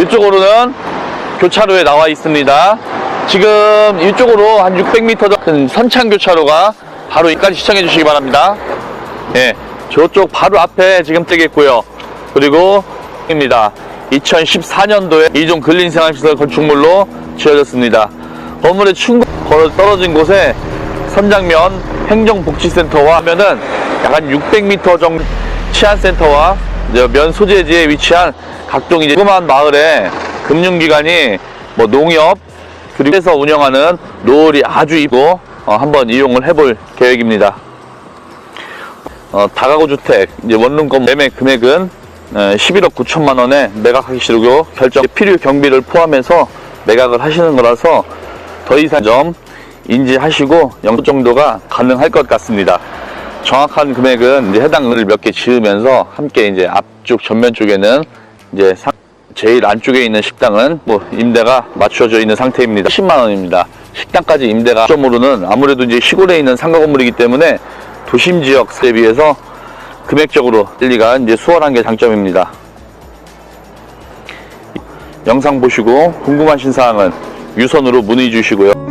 이쪽으로는 교차로에 나와 있습니다. 지금 이쪽으로 한 600m 큰 선창 교차로가 바로 여기까지 시청해 주시기 바랍니다. 예, 저쪽 바로 앞에 지금 뜨겠고요. 그리고 입니다. 2014년도에 이종 근린 생활시설 건축물로 지어졌습니다. 건물의 걸어 떨어진 곳에 선장면 행정복지센터와 하면은 약한 600m 정도 치안센터와 면 소재지에 위치한 각종 이제 조그마한 마을에 금융기관이 뭐 농협 그리고 해서 운영하는 노을이 아주 이고 어, 한번 이용을 해볼 계획입니다. 어, 다가구 주택 이제 원룸권 매매 금액은 에, 11억 9천만 원에 매각하시려고 결정 필요 경비를 포함해서 매각을 하시는 거라서 더 이상 점 인지하시고 영수 정도가 가능할 것 같습니다. 정확한 금액은 이제 해당을 몇 개 지으면서 함께 이제 앞쪽 전면 쪽에는 이제 상- 제일 안쪽에 있는 식당은 뭐 임대가 맞춰져 있는 상태입니다. 10만 원입니다. 식당까지 임대가 점으로는 아무래도 이제 시골에 있는 상가 건물이기 때문에 도심 지역에 비해서 금액적으로 일리가 이제 수월한 게 장점입니다. 영상 보시고 궁금하신 사항은 유선으로 문의 주시고요.